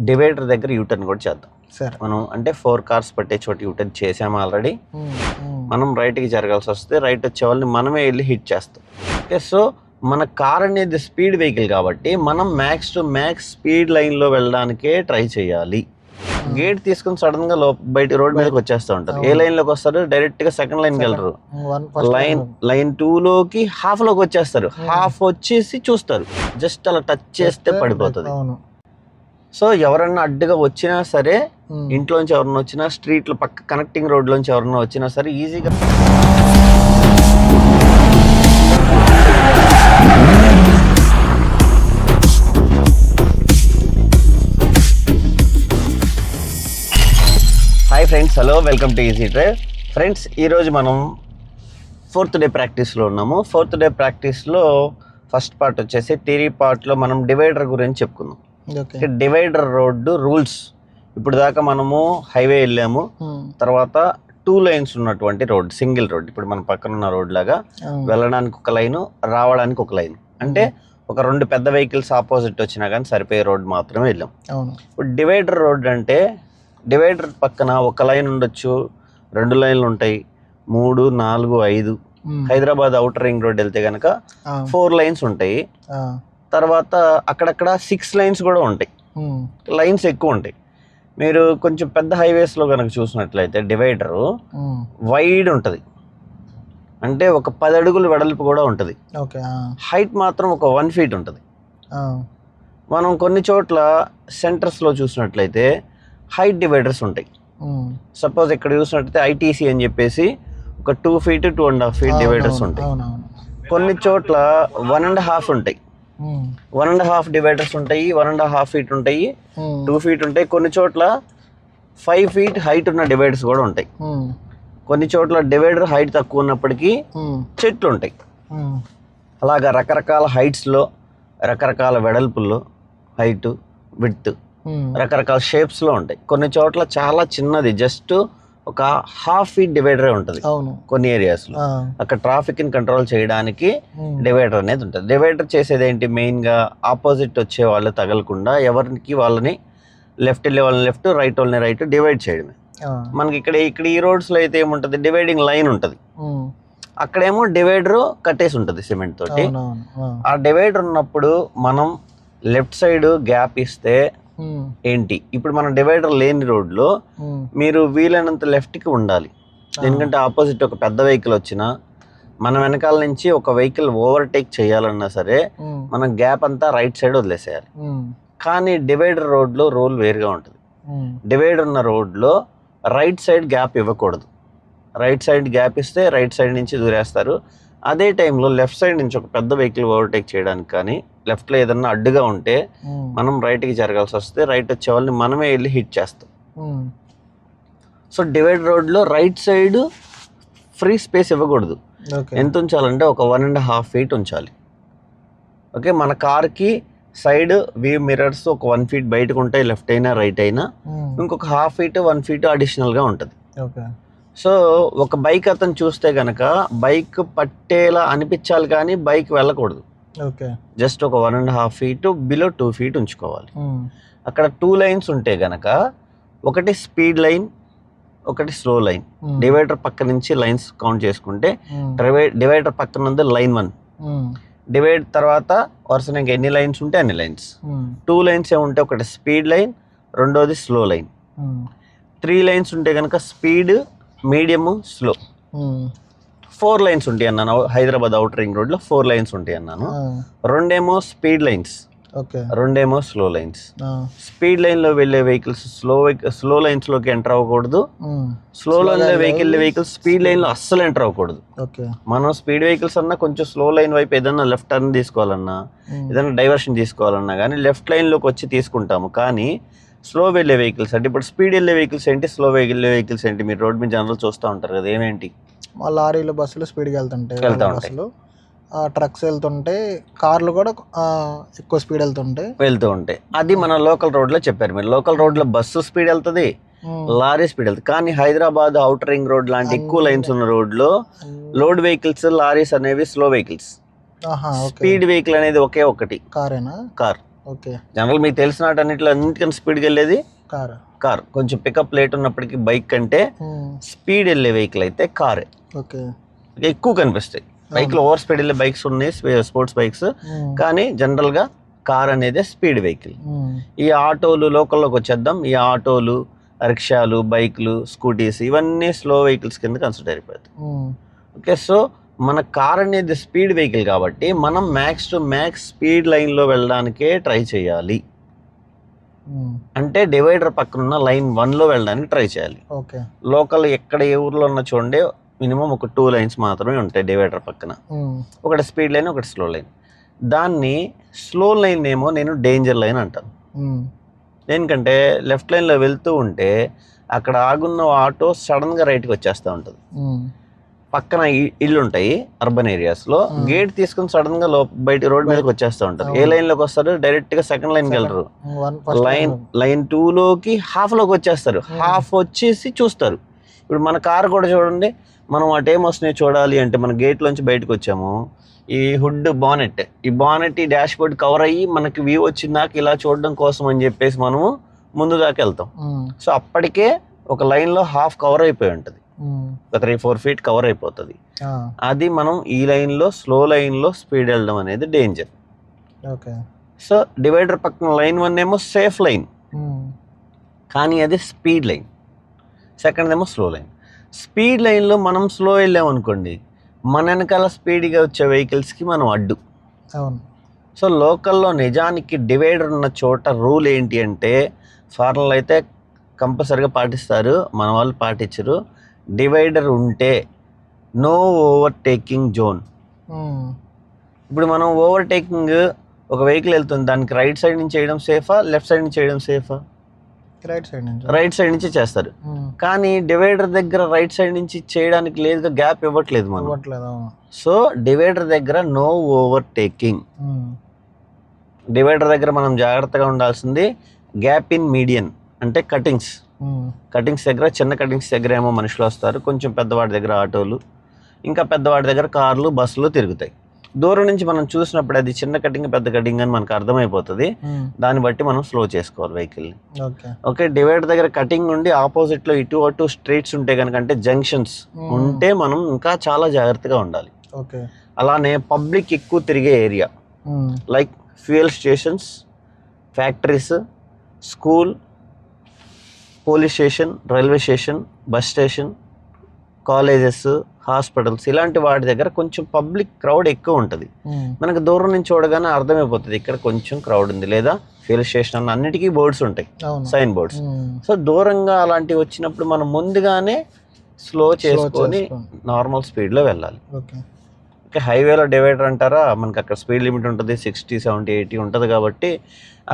Divider దగ్గర U turn కూడా చేద్దాం. సరే. మనం అంటే ఫోర్ కార్స్ పట్టే చోట యూటర్న్ చేసాము ఆల్రెడీ. మనం రైట్కి జరగాల్సి వస్తే రైట్ వచ్చే వాళ్ళని మనమే వెళ్ళి హిట్ చేస్తాం. ఓకే సో మన కార్ అనేది స్పీడ్ వెహికల్ కాబట్టి మనం మ్యాక్స్ టు మ్యాక్స్ స్పీడ్ లైన్లో వెళ్ళడానికే ట్రై చేయాలి. గేట్ తీసుకుని సడన్గా బయట రోడ్ మీదకి వచ్చేస్తూ ఉంటారు ఏ లైన్లోకి వస్తారు? డైరెక్ట్గా సెకండ్. లైన్కి వెళ్ళరు one first line line. Two లోకి హాఫ్లోకి వచ్చేస్తారు హాఫ్ వచ్చేసి చూస్తారు. జస్ట్ అలా టచ్ చేస్తే పడిపోతుంది. సో ఎవరన్నా అడ్డుగా వచ్చినా సరే ఉమ్. ఇంట్లోంచి ఎవరన్నా వచ్చినా స్ట్రీట్లో పక్క కనెక్టింగ్ రోడ్ లోంచి ఎవరన్నా వచ్చినా సరే ఈజీగా hi friends hello welcome to easy drive friends ఈరోజు మనం ఫోర్త్ డే ప్రాక్టీస్లో ఉన్నాము. ఫోర్త్ డే ప్రాక్టీస్లో ఫస్ట్ పార్ట్ వచ్చేసి థియరీ పార్ట్లో మనం డివైడర్ గురించి చెప్పుకుందాం. Divider road rules. ఇప్పుడు దాకా మనము హైవే వెళ్ళాము. ఉమ్, తర్వాత టూ లైన్స్ ఉన్నటువంటి రోడ్ సింగిల్ రోడ్. ఇప్పుడు మన పక్కన ఉన్న రోడ్ లాగా అవును. వెళ్ళడానికి ఒక లైను రావడానికి ఒక లైన్. అంటే ఒక రెండు పెద్ద వెహికల్స్ ఆపోజిట్ వచ్చినా కానీ సరిపోయే రోడ్ మాత్రమే వెళ్ళాం. ఇప్పుడు డివైడర్ రోడ్ అంటే డివైడర్ పక్కన ఒక లైన్ ఉండొచ్చు రెండు లైన్లు ఉంటాయి. మూడు నాలుగు ఐదు. హైదరాబాద్ అవుటర్ రింగ్ రోడ్ వెళ్తే కనుక ఆ, ఫోర్ లైన్స్ ఉంటాయి. ఆ, తర్వాత అక్కడక్కడ సిక్స్ లైన్స్ కూడా ఉంటాయి. లైన్స్ ఎక్కువ ఉంటాయి. మీరు కొంచెం పెద్ద హైవేస్లో కనుక చూసినట్లయితే డివైడరు వైడ్ ఉంటుంది. అంటే ఒక పది అడుగులు వెడల్పు కూడా ఉంటుంది. హైట్ మాత్రం ఒక వన్ ఫీట్ ఉంటుంది. మనం కొన్ని చోట్ల సెంటర్స్లో చూసినట్లయితే హైట్ డివైడర్స్ ఉంటాయి. సపోజ్ ఇక్కడ చూసినట్లయితే ఐటీసీ అని చెప్పేసి ఒక two feet two and half feet dividers ఉంటాయి. కొన్ని చోట్ల వన్ అండ్ హాఫ్ ఉంటాయి. వన్ అండ్ హాఫ్ డివైడర్స్ ఉంటాయి వన్ అండ్ హాఫ్ ఫీట్ ఉంటాయి ఉమ్, టూ ఫీట్ ఉంటాయి. కొన్ని చోట్ల ఫైవ్ ఫీట్ హైట్ ఉన్న డివైడర్స్ కూడా ఉంటాయి. ఉమ్, కొన్ని చోట్ల డివైడర్ హైట్ తక్కువ ఉన్నప్పటికీ ఉమ్, చెట్లు ఉంటాయి. అలాగా రకరకాల హైట్స్లో రకరకాల వెడల్పుల్లో హైట్ విడ్త్ రకరకాల షేప్స్లో ఉంటాయి. కొన్ని చోట్ల చాలా చిన్నది జస్ట్ ఒక హాఫ్ ఫీట్ డివైడరే ఉంటుంది. అవును. కొన్ని ఏరియాస్లో ఆ, అక్కడ ట్రాఫిక్ని కంట్రోల్ చేయడానికి డివైడర్ అనేది ఉంటుంది. డివైడర్ చేసేది ఏంటి మెయిన్గా ఆపోజిట్ వచ్చే వాళ్ళు తగలకుండా ఎవరికి వాళ్ళని లెఫ్ట్ వెళ్ళే వాళ్ళని లెఫ్ట్ రైట్ వాళ్ళని రైట్ డివైడ్ చేయడమే. మనకి ఇక్కడ ఇక్కడ ఈ రోడ్స్లో అయితే ఏముంటుంది? డివైడింగ్ లైన్ ఉంటుంది. అక్కడేమో డివైడర్ కట్టేసి ఉంటుంది సిమెంట్ తోటి. ఆ, డివైడర్ ఉన్నప్పుడు మనం లెఫ్ట్ సైడ్ గ్యాప్ ఇస్తే ఏంటి? ఇప్పుడు మన డివైడర్ లేని రోడ్లో ఉమ్, మీరు వీలైనంత లెఫ్ట్కి ఉండాలి. ఎందుకంటే ఆపోజిట్ ఒక పెద్ద వెహికల్ వచ్చినా మన వెనకాల నుంచి ఒక వెహికల్ ఓవర్టేక్ చేయాలన్నా సరే ఉమ్, మనం గ్యాప్ అంతా రైట్ సైడ్ వదిలేసేయాలి. కానీ డివైడర్ రోడ్లో రూల్ వేరుగా ఉంటుంది. డివైడర్ ఉన్న రోడ్లో రైట్ సైడ్ గ్యాప్ ఇవ్వకూడదు. రైట్ సైడ్ గ్యాప్ ఇస్తే రైట్ సైడ్ నుంచి దూరేస్తారు. అదే టైంలో లెఫ్ట్ సైడ్ నుంచి ఒక పెద్ద వెహికల్ ఓవర్టేక్ చేయడానికి కానీ లెఫ్ట్లో ఏదన్నా అడ్డుగా ఉంటే మనం రైట్కి జరగాల్సి వస్తే రైట్ వచ్చే వాళ్ళని మనమే వెళ్ళి హిట్ చేస్తాం. సో డివైడ్ రోడ్లో రైట్ సైడ్ ఫ్రీ స్పేస్ ఇవ్వకూడదు. ఎంత ఉంచాలంటే ఒక వన్ అండ్ హాఫ్ ఫీట్ ఉంచాలి. ఓకే మన కార్కి సైడ్ వ్యూ మిర్రర్స్ ఒక వన్ ఫీట్ బయటకు ఉంటాయి లెఫ్ట్ అయినా రైట్ అయినా. ఇంకొక హాఫ్ ఫీట్ వన్ ఫీట్ అడిషనల్గా ఉంటుంది. సో ఒక బైక్ అతను చూస్తే గనక బైక్ పట్టేలా అనిపించాలి కానీ బైక్ వెళ్ళకూడదు. జస్ట్ ఒక one and half feet below two feet ఉంచుకోవాలి. ఉమ్, అక్కడ టూ లైన్స్ ఉంటే గనక ఒకటి స్పీడ్ లైన్ ఒకటి స్లో లైన్ డివైడర్ పక్క నుంచి లైన్స్ కౌంట్ చేసుకుంటే డివైడర్ పక్కన ఉంది లైన్ వన్ డివైడ్ తర్వాత వరుసగా ఇంకా ఎన్ని లైన్స్ ఉంటే అన్ని లైన్స్ టూ లైన్స్ ఏ ఉంటే ఒకటి స్పీడ్ లైన్ రెండోది స్లో లైన్ త్రీ లైన్స్ ఉంటే కనుక speed medium slow four lines ఉంటాయి అన్నాను. హైదరాబాద్ అవుటర్ రింగ్ రోడ్లో ఫోర్ లైన్స్ ఉంటాయి అన్నాను. రెండేమో స్పీడ్ లైన్స్. ఓకే. రెండేమో స్లో లైన్స్. స్పీడ్ లైన్లో వెళ్ళే వెహికల్స్ స్లో స్లో లైన్స్లోకి ఎంటర్ అవ్వకూడదు. స్లో లైన్లో lane వెహికల్ వెహికల్స్ స్పీడ్ లైన్లో అస్సలు ఎంటర్ అవ్వకూడదు. ఓకే. మనం స్పీడ్ వెహికల్స్ అన్నా కొంచెం స్లో లైన్ వైపు ఏదైనా లెఫ్ట్ టర్న్ తీసుకోవాలన్నా ఏదైనా డైవర్షన్ తీసుకోవాలన్నా కానీ లెఫ్ట్ లైన్లోకి వచ్చి తీసుకుంటాము. కానీ స్లో వెళ్ళే వెహికల్స్ అంటే ఇప్పుడు స్పీడ్ వెళ్ళే వెహికల్స్ ఏంటి? స్లో వెళ్ళే వెహికల్స్ ఏంటి? మీరు రోడ్ మీద జనరల్ చూస్తూ ఉంటారు కదా ఏమేంటి? లారీలు బస్సులు స్పీడ్గా వెళ్తుంటాయి. బస్సులు. ఆ, ట్రక్స్ వెళ్తుంటే కార్లు కూడా ఎక్కువ స్పీడ్ వెళ్తుంటాయి. వెళ్తూ ఉంటాయి. అది మన లోకల్ రోడ్లో చెప్పారు మీరు. లోకల్ రోడ్లో బస్సు స్పీడ్ వెళ్తుంది లారీ స్పీడ్ వెళ్తుంది. కానీ హైదరాబాద్ అవుటర్ రింగ్ రోడ్ లాంటి ఎక్కువ లైన్స్ ఉన్న రోడ్లో లోడ్ వెహికల్స్ లారీస్ అనేవి స్లో వెహికల్స్. స్పీడ్ వెహికల్ అనేది ఒకే ఒకటి. కారేనా? కార్. ఓకే. జనరల్ మీకు తెలిసిన అన్నింటిలో అన్నిటికన్నా స్పీడ్కి వెళ్ళేది కార్. కార్. కొంచెం పికప్ లేట్ ఉన్నప్పటికీ బైక్ కంటే స్పీడ్ వెళ్ళే వెహికల్ అయితే కారే. ఓకే. ఎక్కువ కనిపిస్తాయి. బైక్లో ఓవర్ స్పీడ్ వెళ్ళే బైక్స్ ఉన్నాయి స్పే- స్పోర్ట్స్ బైక్స్. కానీ జనరల్గా కార్ అనేది స్పీడ్ వెహికల్. ఈ ఆటోలు లోకల్లోకి వచ్చేద్దాం. ఈ ఆటోలు రిక్షాలు బైక్లు స్కూటీస్ ఇవన్నీ స్లో వెహికల్స్ కింద కన్సిడర్ అయిపోతాయి. ఓకే సో మన కార్ అనేది స్పీడ్ వెహికల్ కాబట్టి మనం మ్యాక్స్ టు మ్యాక్స్ స్పీడ్ లైన్లో వెళ్ళడానికే ట్రై చేయాలి. అంటే డివైడర్ పక్కన ఉన్న లైన్ వన్లో వెళ్ళడానికి ట్రై చేయాలి. ఓకే. లోకల్ ఎక్కడ ఏ ఊర్లో ఉన్న చూడండి మినిమం ఒక టూ లైన్స్ మాత్రమే ఉంటాయి డివైడర్ పక్కన. ఒకటి స్పీడ్ లైన్ ఒకటి స్లో లైన్. దాన్ని స్లో లైన్ ఏమో నేను డేంజర్ లైన్ అంటాను. దేనికంటే లెఫ్ట్ లైన్లో వెళ్తూ ఉంటే అక్కడ ఆగున్న ఆటో సడన్గా రైట్కి వచ్చేస్తూ ఉంటుంది. పక్కన ఇ- ఇల్లు ఉంటాయి అర్బన్ ఏరియాస్లో. గేట్ తీసుకుని సడన్గా లో బయట రోడ్ మీదకి వచ్చేస్తూ ఉంటారు ఏ అవును. లైన్లోకి వస్తారు? డైరెక్ట్గా సెకండ్ లైన్కి వెళ్ళరు లైన్ లైన్. టూలోకి హాఫ్లోకి వచ్చేస్తారు. Hmm. హాఫ్ వచ్చేసి చూస్తారు. ఇప్పుడు మన కార్ కూడా చూడండి. మనం అటు ఏం వస్తున్నాయి చూడాలి అంటే మన గేట్ లోంచి బయటకు వచ్చాము. ఈ హుడ్ బానెట్ ఈ బానెట్ ఈ డాష్ బోర్డ్ కవర్ అయ్యి మనకి వ్యూ వచ్చిందాక ఇలా చూడడం కోసం అని చెప్పేసి మనము ముందు దాకా వెళ్తాం. సో అప్పటికే ఒక లైన్లో హాఫ్ కవర్ అయిపోయి ఉంటుంది. ఒక త్రీ ఫోర్ ఫీట్ కవర్ అయిపోతుంది. ఆ, అది మనం ఈ లైన్లో స్లో లైన్లో స్పీడ్ వెళ్ళడం అనేది డేంజర్ ఓకే. సో డివైడర్ పక్కన లైన్ వన్ ఏమో సేఫ్ లైన్ కానీ అది స్పీడ్ లైన్ సెకండ్ ఏమో స్లో లైన్ స్పీడ్ లైన్లో మనం స్లో వెళ్ళాం అనుకోండి మన వెనకాల స్పీడ్గా వచ్చే వెహికల్స్కి మనం అడ్డు. అవును. సో లోకల్లో నిజానికి డివైడర్ ఉన్న చోట రూల్ ఏంటి అంటే ఫారెన్లో అయితే కంపల్సరిగా పాటిస్తారు మన వాళ్ళు పాటించరు. డివైడర్ ఉంటే నో ఓవర్టేకింగ్ జోన్. ఇప్పుడు మనం ఓవర్టేకింగ్ ఒక వెహికల్ వెళ్తుంది దానికి రైట్ సైడ్ నుంచి చేయడం సేఫా లెఫ్ట్ సైడ్ నుంచి చేయడం సేఫా? రైట్ సైడ్ నుంచి. రైట్ సైడ్ నుంచి చేస్తారు. కానీ డివైడర్ దగ్గర రైట్ సైడ్ నుంచి చేయడానికి లేదుగా గ్యాప్ ఇవ్వట్లేదు మనం. సో డివైడర్ దగ్గర నో ఓవర్టేకింగ్. ఉమ్, డివైడర్ దగ్గర మనం జాగ్రత్తగా ఉండాల్సింది గ్యాప్ ఇన్ మీడియన్ అంటే కటింగ్స్. కటింగ్స్ దగ్గర చిన్న కటింగ్స్ దగ్గర ఏమో మనుషులు వస్తారు. కొంచెం పెద్దవాడి దగ్గర ఆటోలు ఇంకా పెద్దవాడి దగ్గర కార్లు బస్సులు తిరుగుతాయి. దూరం నుంచి మనం చూసినప్పుడు అది చిన్న కటింగ్ పెద్ద కటింగ్ అని మనకు అర్థమైపోతుంది. ఉమ్, దాన్ని బట్టి మనం స్లో చేసుకోవాలి వెహికల్ని. ఓకే. ఓకే డివైడర్ దగ్గర కటింగ్ ఉండి ఆపోజిట్లో ఇటు అటు స్ట్రీట్స్ ఉంటే కనుక అంటే జంక్షన్స్ ఉమ్, ఉంటే మనం ఇంకా చాలా జాగ్రత్తగా ఉండాలి. ఓకే. అలానే పబ్లిక్ ఎక్కువ తిరిగే area. Like fuel stations factories school police station railway station bus station colleges hospitals ఇలాంటి వాటి దగ్గర కొంచెం పబ్లిక్ క్రౌడ్ ఎక్కువ ఉంటుంది. మనకు దూరం నుంచి చూడగానే అర్థమైపోతుంది ఇక్కడ కొంచెం క్రౌడ్ ఉంది లేదా ఫ్యూయల్ స్టేషన్ అన్న అన్నిటికీ బోర్డ్స్ ఉంటాయి. Sign boards. సో దూరంగా అలాంటివి వచ్చినప్పుడు మనం ముందుగానే స్లో చేసుకొని. నార్మల్ స్పీడ్లో వెళ్ళాలి. ఓకే. హైవేలో డివైడర్ అంటారా? మనకి అక్కడ స్పీడ్ లిమిట్ ఉంటుంది సిక్స్టీ సెవెంటీ ఎయిటీ ఉంటుంది కాబట్టి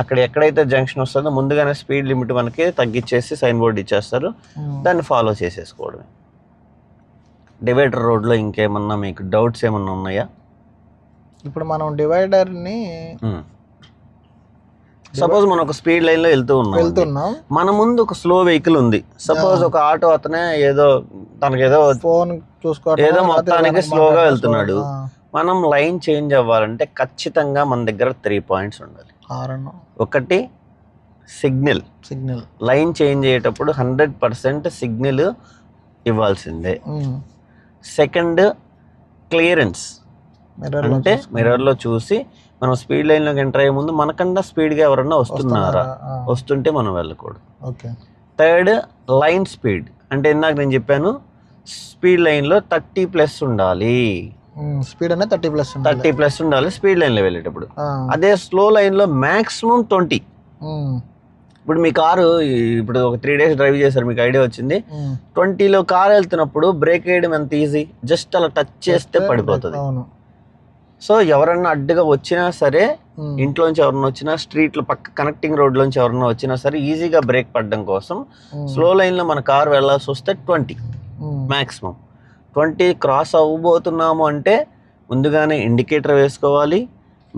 అక్కడ ఎక్కడైతే జంక్షన్ వస్తుందో ముందుగానే స్పీడ్ లిమిట్ మనకి తగ్గించేసి సైన్ బోర్డు ఇచ్చేస్తారు. దాన్ని ఫాలో చేసేసుకోవడమే. డివైడర్ రోడ్లో ఇంకేమన్నా మీకు డౌట్స్ ఏమన్నా ఉన్నాయా? ఇప్పుడు మనం డివైడర్ని సపోజ్ మనం ఒక స్పీడ్ లైన్లో వెళ్తూ ఉన్నాం వెళ్తున్నాం. మన ముందు ఒక స్లో వెహికల్ ఉంది. సపోజ్. ఒక ఆటో అతనే ఏదో తనకేదో ఫోన్ చూసుకోవడం ఏదో మొత్తానికి స్లోగా. వెళ్తున్నాడు. మనం లైన్ చేంజ్ అవ్వాలంటే ఖచ్చితంగా మన దగ్గర త్రీ పాయింట్స్ ఉండాలి. ఒకటి సిగ్నల్. సిగ్నల్. లైన్ చేంజ్ అయ్యేటప్పుడు హండ్రెడ్ పర్సెంట్ సిగ్నల్ ఇవ్వాల్సిందే. Second clearance. అంటే మిర్రర్లో చూసి మనం స్పీడ్ లైన్లోకి ఎంటర్ అయ్యే ముందు మనకన్నా స్పీడ్గా ఎవరన్నా వస్తున్నారా? వస్తుంటే మనం వెళ్ళకూడదు. ఓకే. Third line speed. అంటే ఇందాక నేను చెప్పాను స్పీడ్ లైన్లో థర్టీ ప్లస్ ఉండాలి. స్పీడ్ అనేది థర్టీ ప్లస్ థర్టీ ప్లస్ ఉండాలి స్పీడ్ లైన్లో వెళ్ళేటప్పుడు. అదే స్లో లైన్లో మ్యాక్సిమం ట్వంటీ. ఇప్పుడు మీ కారు ఇప్పుడు ఒక త్రీ డేస్ డ్రైవ్ చేశారు మీకు ఐడియా వచ్చింది. ట్వంటీలో కార్ వెళ్తున్నప్పుడు బ్రేక్ వేయడం ఎంత ఈజీ జస్ట్ అలా టచ్ చేస్తే పడిపోతుంది. సో ఎవరన్నా అడ్డుగా వచ్చినా సరే ఇంట్లోంచి ఎవరన్నా వచ్చినా స్ట్రీట్లో పక్క కనెక్టింగ్ రోడ్లోంచి ఎవరన్నా వచ్చినా సరే ఈజీగా బ్రేక్ పడడం కోసం స్లో లైన్లో మన కార్ వెళ్ళాల్సి వస్తే twenty um, maximum twenty cross అవ్వబోతున్నాము అంటే ముందుగానే ఇండికేటర్ వేసుకోవాలి.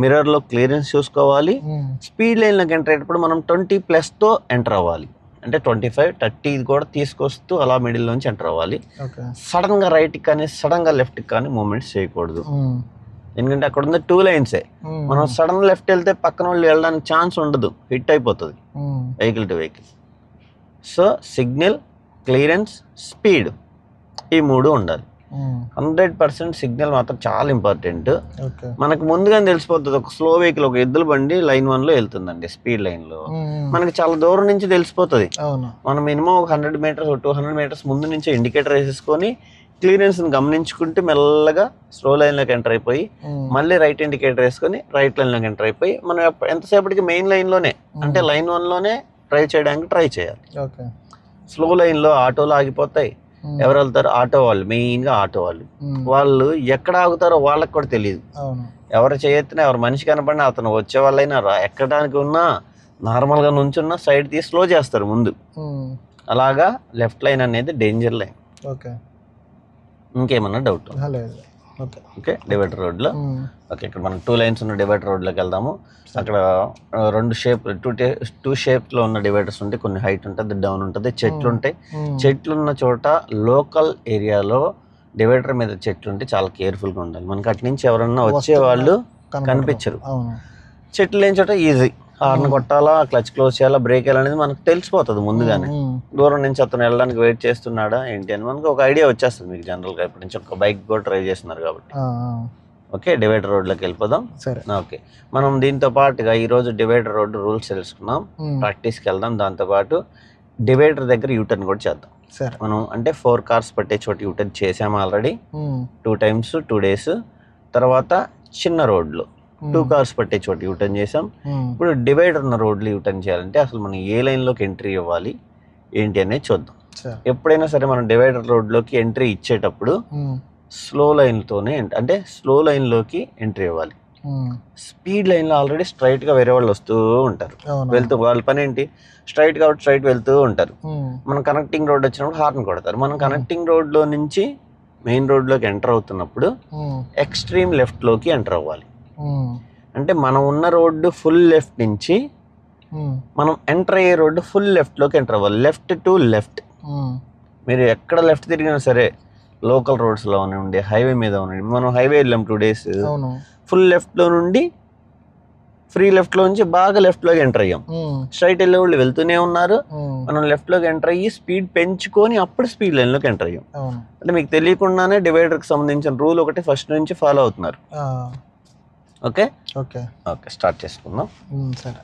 మిర్రర్లో క్లియరెన్స్ చూసుకోవాలి. స్పీడ్ లైన్లోకి ఎంటర్ అయ్యేటప్పుడు మనం ట్వంటీ ప్లస్తో ఎంటర్ అవ్వాలి. అంటే ట్వంటీ ఫైవ్ థర్టీ కూడా తీసుకొస్తూ అలా మిడిల్ నుంచి ఎంటర్ అవ్వాలి. సడన్గా రైట్కి కానీ సడన్గా లెఫ్ట్కి కానీ మూమెంట్స్ చేయకూడదు. ఎందుకంటే అక్కడ ఉంది టూ లైన్సే మనం సడన్ లెఫ్ట్ వెళ్తే పక్కన వాళ్ళు వెళ్ళడానికి ఛాన్స్ ఉండదు. హిట్ అయిపోతుంది. Vehicle to vehicle so signal clearance speed ఈ మూడు ఉండాలి. హండ్రెడ్ పర్సెంట్ సిగ్నల్ మాత్రం చాలా ఇంపార్టెంట్. మనకు ముందుగానే తెలిసిపోతుంది ఒక స్లో వెహికల్ ఒక ఎద్దుల బండి లైన్ వన్లో వెళ్తుందండి స్పీడ్ ఉమ్, ఉమ్, మనకి చాలా దూరం నుంచి తెలిసిపోతుంది. మనం మినిమం ఒక hundred metres two hundred metres ముందు నుంచి ఇండికేటర్ వేసేసుకొని క్లియరెన్స్ని గమనించుకుంటూ మెల్లగా స్లో లైన్లోకి ఎంటర్ అయిపోయి మళ్ళీ రైట్ ఇండికేటర్ వేసుకొని రైట్ లైన్లోకి ఎంటర్ అయిపోయి మనం ఎంతసేపటికి మెయిన్ లైన్లోనే అంటే లైన్ వన్లోనే డ్రైవ్ చేయడానికి ట్రై చేయాలి. ఓకే. స్లో లైన్లో ఆటోలు ఆగిపోతాయి ఎవరు వెళ్తారు? ఆటో వాళ్ళు మెయిన్గా ఆటో వాళ్ళు. వాళ్ళు ఎక్కడ ఆగుతారో వాళ్ళకి కూడా తెలియదు ఎవరు చేయొత్తినా ఎవరు మనిషి కనపడినా అతను వచ్చే వాళ్ళైనా ఎక్కడానికి ఉన్నా నార్మల్గా నుంచున్నా సైడ్ తీసి స్లో చేస్తారు ముందు. అలాగా లెఫ్ట్ లైన్ అనేది డేంజర్ లైన్. ఓకే. ఇంకేమన్నా డౌట్? లేదు. ఓకే. ఓకే డివైడర్ రోడ్లో. ఓకే ఇక్కడ మనం టూ లైన్స్ ఉన్న డివైడర్ రోడ్లోకి వెళ్దాము. అక్కడ రెండు షేప్ టూ టే టూ షేప్లో ఉన్న డివైడర్స్ ఉంటాయి కొన్ని హైట్ ఉంటుంది డౌన్ ఉంటుంది చెట్లు ఉంటాయి. చెట్లు ఉన్న చోట లోకల్ ఏరియాలో డివైడర్ మీద చెట్లు ఉంటే చాలా కేర్ఫుల్గా ఉండాలి. మనకి అటు నుంచి ఎవరన్నా వచ్చే వాళ్ళు. కనిపించరు. చెట్లు లేని చోట ఈజీ. హార్న్ కొట్టాలా క్లచ్ క్లోజ్ చేయాలా బ్రేక్ వేయాలనేది మనకు తెలిసిపోతుంది ముందుగానే. దూరం నుంచి అతను వెళ్ళడానికి వెయిట్ చేస్తున్నాడా ఏంటి అని మనకు ఒక ఐడియా వచ్చేస్తుంది మీకు జనరల్గా. ఇప్పటి నుంచి ఒక బైక్ కూడా ట్రై చేస్తున్నారు కాబట్టి. ఓకే డివైడర్ రోడ్లోకి వెళ్ళిపోదాం. సరే. ఓకే. మనం దీంతో పాటుగా ఈరోజు డివైడర్ రోడ్ రూల్స్ తెలుసుకున్నాం. ప్రాక్టీస్కి వెళ్దాం. దాంతోపాటు డివైడర్ దగ్గర యూటర్న్ కూడా చేద్దాం. సరే. మనం అంటే ఫోర్ కార్స్ పట్టే చోట యూటర్న్ చేసాము already. Two times two days. తర్వాత చిన్న రోడ్లు. టూ కార్స్ పట్టే చోట యూటర్న్ చేసాం ఇప్పుడు డివైడర్ ఉన్న రోడ్లు యూటర్న్ చేయాలంటే అసలు మనం ఏ లైన్లోకి ఎంట్రీ ఇవ్వాలి ఏంటి అనేది చూద్దాం. ఎప్పుడైనా సరే మనం డివైడర్ రోడ్లోకి ఎంట్రీ ఇచ్చేటప్పుడు స్లో లైన్తోనే అంటే స్లో లైన్లోకి ఎంట్రీ ఇవ్వాలి. స్పీడ్ లైన్లో ఆల్రెడీ స్ట్రైట్గా వేరే వాళ్ళు వస్తూ ఉంటారు. వెళ్తూ వాళ్ళ పని ఏంటి? స్ట్రైట్ కాబట్టి స్ట్రైట్ వెళ్తూ ఉంటారు. మనం కనెక్టింగ్ రోడ్ వచ్చినప్పుడు హార్న్ కొడతారు. మనం కనెక్టింగ్ రోడ్లో నుంచి మెయిన్ రోడ్లోకి ఎంటర్ అవుతున్నప్పుడు ఎక్స్ట్రీమ్ లెఫ్ట్లోకి ఎంటర్ అవ్వాలి. అంటే మనం ఉన్న రోడ్డు ఫుల్ లెఫ్ట్ నుంచి మనం ఎంటర్ అయ్యే రోడ్డు ఫుల్ లెఫ్ట్లోకి ఎంటర్ అవ్వాలి. Left to left. మీరు ఎక్కడ లెఫ్ట్ తిరిగినా సరే లోకల్ రోడ్స్లో ఉండి హైవే మీద ఉండండి. మనం హైవే వెళ్ళాం టూ డేస్. ఫుల్ లెఫ్ట్లో నుండి ఫ్రీ లెఫ్ట్లో నుంచి బాగా లెఫ్ట్లోకి ఎంటర్ అయ్యాం. స్ట్రైట్ వెళ్ళే వాళ్ళు వెళ్తూనే ఉన్నారు. మనం లెఫ్ట్లోకి ఎంటర్ అయ్యి స్పీడ్ పెంచుకొని అప్పుడు స్పీడ్ లైన్లోకి ఎంటర్ అయ్యాం. అంటే మీకు తెలియకుండానే డివైడర్కి సంబంధించిన రూల్ ఒకటి ఫస్ట్ నుంచి ఫాలో అవుతున్నారు. ఓకే? ఓకే. ఓకే స్టార్ట్ చేసుకుందాం. సరే.